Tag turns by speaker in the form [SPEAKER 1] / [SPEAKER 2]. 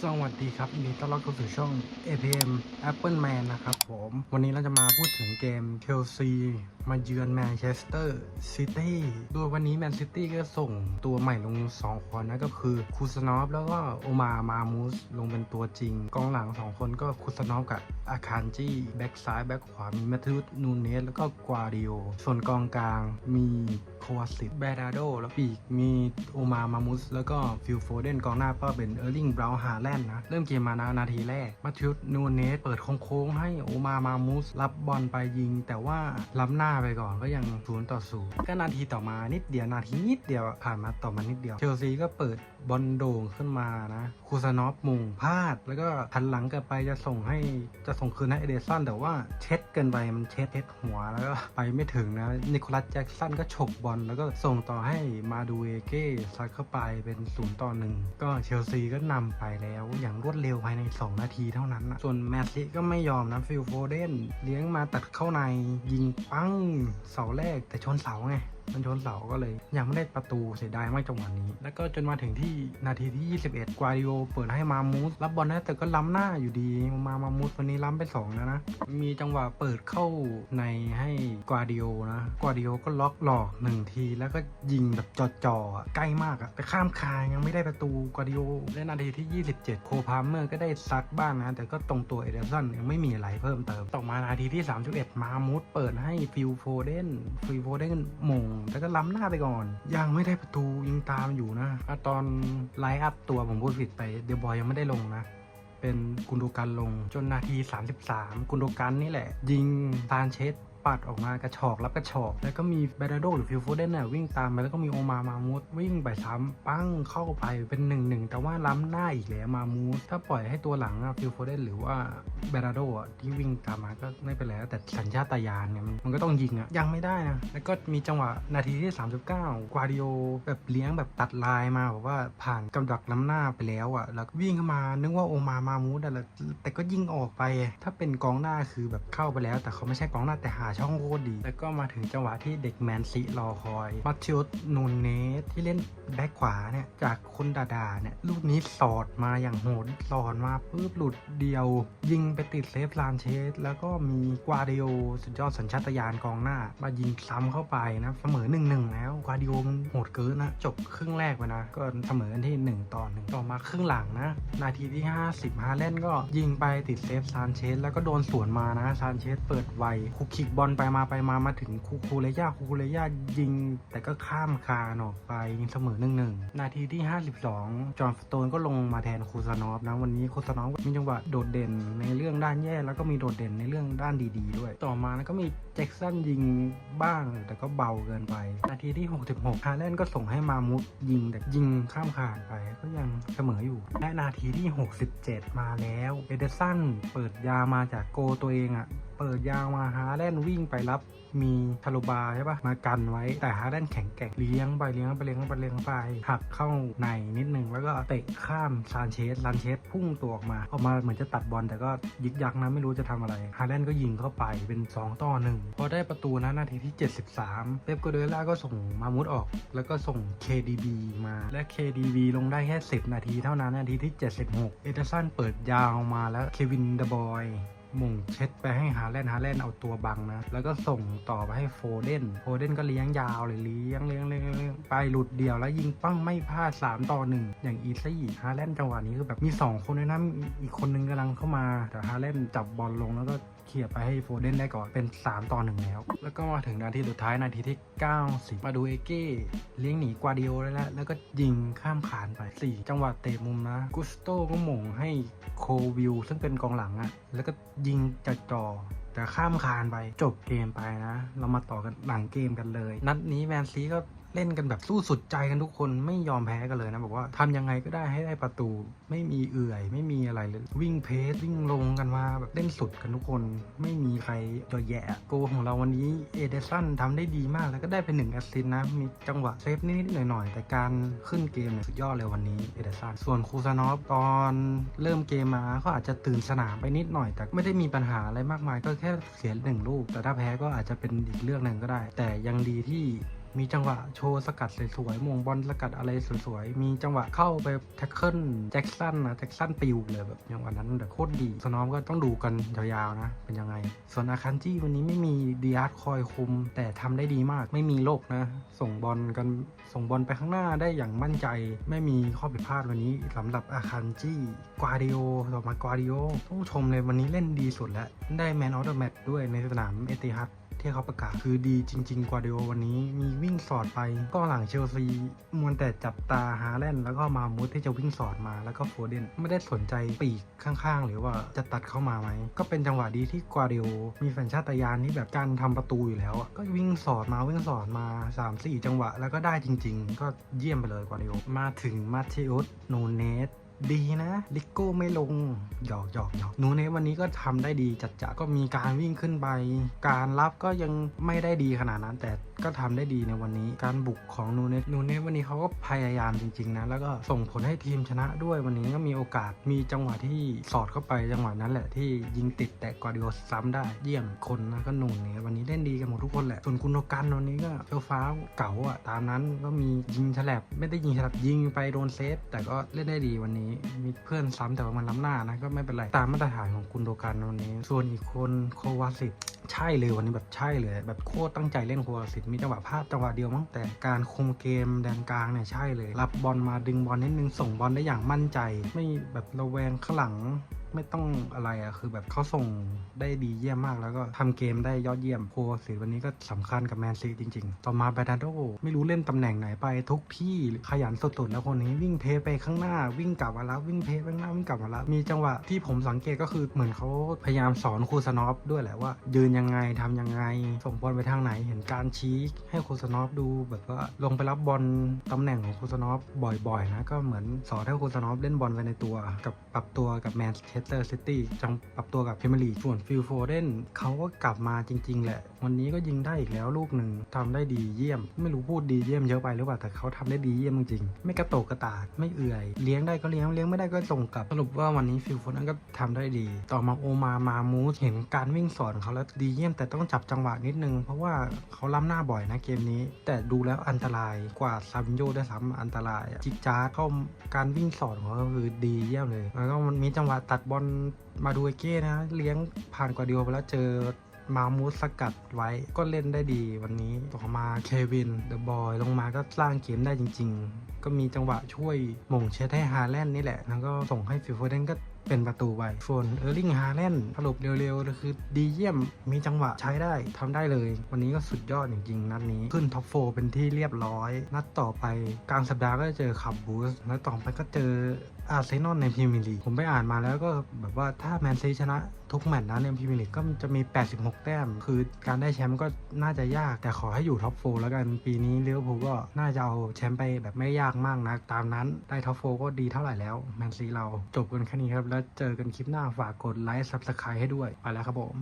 [SPEAKER 1] สวัสดีครับยินดีต้อนรับเข้าสู่ช่อง APM Apple Man นะครับ ผม วันนี้เราจะมาพูดถึงเกม Chelsea มาเยือนแมนเชสเตอร์ซิตี้โดยวันนี้แมนซิตี้ก็ส่งตัวใหม่ลง 2 คนนะก็คือคูสนอฟแล้วก็โอมามามูสลงเป็นตัวจริง กองหลัง 2 คนก็คูสนอฟกับอาคารจีแบ็กซ้ายแบ็กขวามีแมทธิวนูเนสแล้วก็กวาดิโอส่วนกองกลางมีโควาสิตแบดาโดแล้วปีกมีโอมามามุสแล้วก็ฟิลโฟเดนกองหน้าก็เป็นเออร์ลิงบราวน์ฮาแลนด์นะเริ่มเกมมานะนาทีแรกมาทิวนูเนสเปิดโค้งๆให้โอมามามูสรับบอลไปยิง แต่ว่าล้ำหน้าไปก่อนก็ยังศูนย์ต่อศูนย์ก็นาทีต่อมานิดเดียวนาทีนิดเดียวผ่านมาต่อมานิดเดียวเชลซีก็เปิด บอลโด่งขึ้นมานะคูซานอฟมุงพลาด แล้วก็หันหลังกลับไปจะส่งให้จะส่งคืนให้เอเดสันแต่ว่าเช็ดเกินไปมันเช็ดเช็ดหัวแล้วก็ไปไม่ถึงนะนิโคลัสแจ็กสันก็ฉกบอลแล้วก็ส่งต่อให้มาดูเอเก้ซัดเข้าไปเป็นศูนย์ต่อหนึ่งก็เชลซีก็นำไปแล้วอย่างรวดเร็วภายใน 2 นาทีเท่านั้นนะส่วนแมนซีก็ไม่ยอมนะฟิลโฟเดนเลี้ยงมาตัดเข้าในยิงปังเสาแรกแต่ชนเสาไง มันชนเสาก็เลย ยังไม่ได้ประตูเสียดายมากจังหวะนี้ แล้วก็จนมาถึงที่นาทีที่ 21 กวาดิโอเปิดให้มามูสรับบอลนะแต่ก็ล้ำหน้าอยู่ดีมามามูสวันนี้ล้ำไป2แล้วนะ มีจังหวะเปิดเข้าในให้กวาดิโอนะกวาดิโอก็ล็อกหลอกหนึ่งที แล้วก็ยิงแบบจ่อๆอใกล้มากอะแต่ข้ามคานยังไม่ได้ประตูกวาดิโอและนาทีที่ 27 โคพาเมอร์ก็ได้ซัดบ้างนะแต่ก็ตรงตัวเอเดอร์สันยังไม่มีอะไรเพิ่มเติมต่อมานาทีที่ 31 มามูสเปิดให้ฟิลโฟเดนฟิลโฟเดนมงแล้วก็ล้ำหน้าไปก่อน ยังไม่ได้ประตูยิงตามอยู่นะอะตอนไลฟ์อัพตัวผมพูดผิดไปเดบอยยังไม่ได้ลงนะ เป็นกุนโดกันลงจนนาที 33 กุนโดกันนี่แหละ ยิงซานเชส ปัดออกมากระชอกรับกระชอก แล้วก็มีเบรโดหรือฟิลโฟเดนเนี่ยวิ่งตามไปแล้วก็มีโอมามามูสวิ่งไปซ้ำปั้งเข้าไปเป็นหนึ่งหนึ่งแต่ว่าล้ำหน้าอีกแล้วมามูสถ้าปล่อยให้ตัวหลังฟิลโฟเดนหรือว่าเบรโดอะที่วิ่งตามมาก็ไม่เป็นไรแล้วแต่สัญชาตญาณเนี่ยมันก็ต้องยิงอะยังไม่ได้นะแล้วก็มีจังหวะนาทีที่ 39 กวาดิโอแบบเลี้ยงแบบตัดลายมาแบบว่าผ่านกำดักล้ำหน้าไปแล้วอะแล้ววิ่งเข้ามานึกว่าโอมามามูสอะแล้วแต่ก็ยิงออกไป ถ้าเป็นกองหน้าคือแบบเข้าไปแล้ว แต่เขาไม่ใช่กองหน้าแต่หาช่องโคตรดี แล้วก็มาถึงจังหวะที่เด็กแมนซีรอคอยมาติอุสนูนเนสที่เล่นแบ็คขวาเนี่ย จากคนดาดาเนี่ย ลูกนี้สอดมาอย่างโหดสอดมาปุ๊บหลุดเดียว ยิงไปติดเซฟลานเชส แล้วก็มีกวาดิโอสุดยอดสัญชาตญาณกองหน้า มายิงซ้ำเข้าไปนะ เสมอหนึ่งหนึ่งแล้วกวาดิโอมันโหดเกินนะจบครึ่งแรกไปนะ ก็เสมอกันที่ 1 ต่อหนึ่งต่อมาครึ่งหลังนะ นาทีที่ 50ฮาเล่นก็ยิงไปติดเซฟซานเชสแล้วก็โดนสวนมานะซานเชสเปิดไวคุกคิกบอลไปมาไปมามาถึงคูคูเลย่าคูคูเลย่ายิง แต่ก็ข้ามคานออกไปเสมอหนึ่งหนึ่งนาทีที่ 52 จอห์นสโตนก็ลงมาแทนคูซานอฟนะวันนี้คูซานอฟมีจังหวะโดดเด่นในเรื่องด้านแย่แล้วก็มีโดดเด่นในเรื่องด้านดี ๆ ด้วย ต่อมานะก็มี จ็คสันยิงบ้างแต่ก็เบาเกินไป นาทีที่ 66 ฮาแลนด์ก็ส่งให้มามุดยิงแต่ยิงข้ามคานไปก็ยังเสมออยู่ และนาทีที่ 67 มาแล้วเอเดสันเปิดยามาจากโกตัวเองอะเปิดยาวมาฮาแลนด์วิ่งไปรับมีทารุบาใช่ปะมากันไว้แต่ฮาแลนด์แข็งแกร่งเลี้ยงไปเลี้ยงไปเลี้ยงไปเลี้ยงไปหักเข้าในนิดนึงแล้วก็เตะข้ามซานเชสซานเชสพุ่งตัวออกมา ออกมาเหมือนจะตัดบอลแต่ก็ยึกยักนะไม่รู้จะทำอะไรฮาแลนด์ก็ยิงเข้าไปเป็น 2 ต่อ1พอได้ประตูนะนาทีที่ 73 เป๊ปโกเดล่าก็ส่งมามุดออก แล้วก็ส่ง KDB มาและ KDB ลงได้แค่ 10 นาทีเท่านั้นนาทีที่ 76 เอเดอร์สันเปิดยาวมาแล้วเควินเดบอยมุงเช็ดไปให้ฮาแลนฮาแลนเอาตัวบังนะ แล้วก็ส่งต่อไปให้โฟเดน โฟเดนก็เลี้ยงยาวเลยเลี้ยงเลี้ยงเลี้ยงเลี้ยงไปหลุดเดียวแล้วยิงปั้งไม่พลาด 3 ต่อ 1 อย่างอีซี่ฮาแลนจังหวะนี้คือแบบมี 2 คนเลยนะอีกคนนึงกำลังเข้ามา แต่ฮาแลนจับบอลลงแล้วก็ เคลียร์ไปให้โฟเดนได้ก่อนเป็น 3 ต่อ1แล้ว แล้วก็มาถึงนาทีสุดท้ายนาทีที่ 90 มาดูเอเก้เลี้ยงหนีกวาดิโอได้แล้ว แล้วก็ยิงข้ามขานไป 4 จังหวะเตะมุมนะกุสโตก็หม่งให้โควิลซึ่งเป็นกองหลังอะแล้วก็ยิงจัดจ่อแต่ข้ามคานไปจบเกมไปนะ เรามาต่อกันหลังเกมกันเลย นัดนี้แมนซีก็ เล่นกันแบบสู้สุดใจกันทุกคนไม่ยอมแพ้กันเลยนะบอกว่าทำยังไงก็ได้ให้ได้ประตูไม่มีเอื่อย ไม่มีอะไรเลยวิ่งเพสวิ่งลงกันมาแบบเล่นสุดกันทุกคนไม่มีใครตัวแย่โกของเราวันนี้เอเดสันทำได้ดีมากแล้วก็ได้เป็นหนึ่งแอสซิสต์นะมีจังหวะเซฟนิดๆหน่อยๆ แต่การขึ้นเกมเนี่ยสุดยอดเลยวันนี้เอเดสันส่วนคูซานอฟตอนเริ่มเกมมาก็อาจจะตื่นสนามไปนิดหน่อย แต่ไม่ได้มีปัญหาอะไรมากมายก็แค่เสียหนึ่งลูกแต่ถ้าแพ้ก็อาจจะเป็นอีกเรื่องหนึ่งก็ได้ แต่ยังดีที่ มีจังหวะโชว์สกัดสวยๆมงบอลสกัดอะไรสวยๆ มีจังหวะเข้าไปแท็กเกิลแจ็คสันนะแจ็คสันปิวเลยแบบอย่างวันนั้นแบบโคตรดีสนอมก็ต้องดูกันยาวๆนะ เป็นยังไง ส่วนอาคันจี้วันนี้ไม่มีดีอาร์ตคอยคุม แต่ทำได้ดีมากไม่มีโลกนะ ส่งบอลกันส่งบอลไปข้างหน้าได้อย่างมั่นใจ ไม่มีข้อผิดพลาดวันนี้สำหรับอาคันจี้กวาดิโอต่อมากวาดิโอต้องชมเลยวันนี้เล่นดีสุดแล้วได้แมนออฟเดอะแมตช์ด้วยในสนามเอติฮัด ที่เขาประกาศคือดีจริง ๆ กว่าเดียววันนี้มีวิ่งสอดไปก็หลังเชลซีมวนแต่จับตาฮาแลนด์แล้วก็มามุดที่จะวิ่งสอดมาแล้วก็โฟเดนไม่ได้สนใจปีกข้างๆ หรือว่าจะตัดเข้ามาไหม ก็เป็นจังหวะดีที่กวาเดียวมีสัญชาตญาณที่แบบการทำประตูอยู่แล้ว ก็วิ่งสอดมาวิ่งสอดมา 3-4 จังหวะ แล้วก็ได้จริง ๆ ก็เยี่ยมไปเลยกวาเดียวมาถึงมาเทอุสโนเนส ดีนะลิโก้ไม่ลงหยอกหยอกหยอกนูเนวันนี้ก็ทำได้ดีจัดจ้ะก็มีการวิ่งขึ้นไป การรับก็ยังไม่ได้ดีขนาดนั้น แต่ก็ทำได้ดีในวันนี้ การบุกของนูเนสนูเนสวันนี้เขาก็พยายามจริงๆนะแล้วก็ส่งผลให้ทีมชนะด้วยวันนี้ก็มีโอกาสมีจังหวะที่สอดเข้าไปจังหวะนั้นแหละที่ยิงติดแต่กวาดิโอซ้ำได้เยี่ยมคนนะก็นูเนสวันนี้เล่นดีกันหมดทุกคนแหละส่วนกุนโดกันวันนี้ก็เฟี้ยวฟ้าเก๋าอะตามนั้นก็มียิงฉลับไม่ได้ยิงฉลับยิงไปโดนเซฟแต่ก็เล่นได้ดีวันนี้มีเพื่อนซ้ำแต่ว่ามันล้ำหน้านะก็ไม่เป็นไรตามมาตรฐานของคุณโดกันวันนี้ ส่วนอีกคนโควาสิตใช่เลยวันนี้แบบใช่เลย แบบโคตรตั้งใจเล่นโควาสิตมีจังหวะพลาดจังหวะเดียวมั้งแต่การคุมเกมแดนกลางเนี่ยใช่เลย รับบอลมาดึงบอลนิดนึงส่งบอลได้อย่างมั่นใจ ไม่แบบระแวงข้างหลังไม่ต้องอะไรอะคือแบบเขาส่งได้ดีเยี่ยมมากแล้วก็ทำเกมได้ยอดเยี่ยมโคสิวันนี้ก็สำคัญกับแมนซีจริง ๆ ต่อมาแบรนโดไม่รู้เล่นตำแหน่งไหนไปทุกที่ขยันสุดๆแล้วคนนี้วิ่งเพย์ไปข้างหน้าวิ่งกลับมาแล้ววิ่งเพย์ไปข้างหน้าวิ่งกลับมาแล้วมีจังหวะที่ผมสังเกตก็คือเหมือนเขาพยายามสอนคูซานอฟด้วยแหละว่า ยืนยังไงทำยังไง ส่งบอลไปทางไหนเห็นการชี้ให้คูซานอฟดูแบบว่าลงไปรับบอลตำแหน่งของคูซานอฟบ่อยๆนะก็เหมือนสอนให้คูซานอฟเล่นบอลไปในตัวกับปรับตัวกับแมนเชสเตอร์ซิตี้จังปรับตัวกับพรีเมียร์ลีกส่วนฟิลโฟเดนเขาก็กลับมาจริง ๆ แหละ วันนี้ก็ยิงได้อีกแล้วลูกหนึ่งทำได้ดีเยี่ยม ไม่รู้พูดดีเยี่ยมเยอะไปหรือเปล่าแต่เขาทำได้ดีเยี่ยมจริงๆไม่กระโตกกระตากไม่เอื่อย เลี้ยงได้ก็เลี้ยงเลี้ยงไม่ได้ก็ส่งกลับสรุปว่าวันนี้ฟิลโฟเดนก็ทำได้ดี ต่อมาโอมามามูสเห็นการวิ่งสอนเขาแล้วดีเยี่ยม แต่ต้องจับจังหวะนิดนึง เพราะว่าเขาล้ำหน้าบ่อยนะเกมนี้ แต่ดูแล้วอันตรายกว่าซาบิโยได้ซ้ำอันตรายจิกจ้าเข้าการวิ่งสอนของเขาคือดีเยี่ยมเลย แล้วก็มันมีจังหวะตัดบอลมาดูเอเก้นะ เลี้ยงผ่านกว่าเดียวไปแล้วเจอมามูสสกัดไว้ก็เล่นได้ดีวันนี้ต่อมาเควินเดอะบอยลงมาก็สร้างเกมได้จริง ๆ ก็มีจังหวะช่วยมงเช็ดให้ฮาแลนด์นี่แหละแล้วก็ส่งให้ฟิลโฟเดนก็เป็นประตูไปส่วนเออร์ลิงฮาแลนด์สรุปเร็วๆก็คือดีเยี่ยมมีจังหวะใช้ได้ทำได้เลย วันนี้ก็สุดยอดจริงๆ นัดนี้ ขึ้นท็อปโฟเป็นที่เรียบร้อย นัดต่อไปกลางสัปดาห์ก็จะเจอขับบูสแล้วต่อไปก็เจอ อาร์เซนอลในพรีเมียร์ลีกผมไปอ่านมาแล้วก็แบบว่าถ้าแมนซีชนะทุกแมตช์นะในพรีเมียร์ลีกก็จะมี 86 แต้ม คือการได้แชมป์ก็น่าจะยาก แต่ขอให้อยู่ท็อปโฟแล้วกันปีนี้ลิเวอร์พูลก็น่าจะเอาแชมป์ไปแบบไม่ยากมากนะตามนั้นได้ท็อปโฟก็ดีเท่าไหร่แล้วแมนซีเราจบกันแค่นี้ครับ แล้วเจอกันคลิปหน้าฝากกดไลค์ซับสไครต์ให้ด้วยไปแล้วครับผม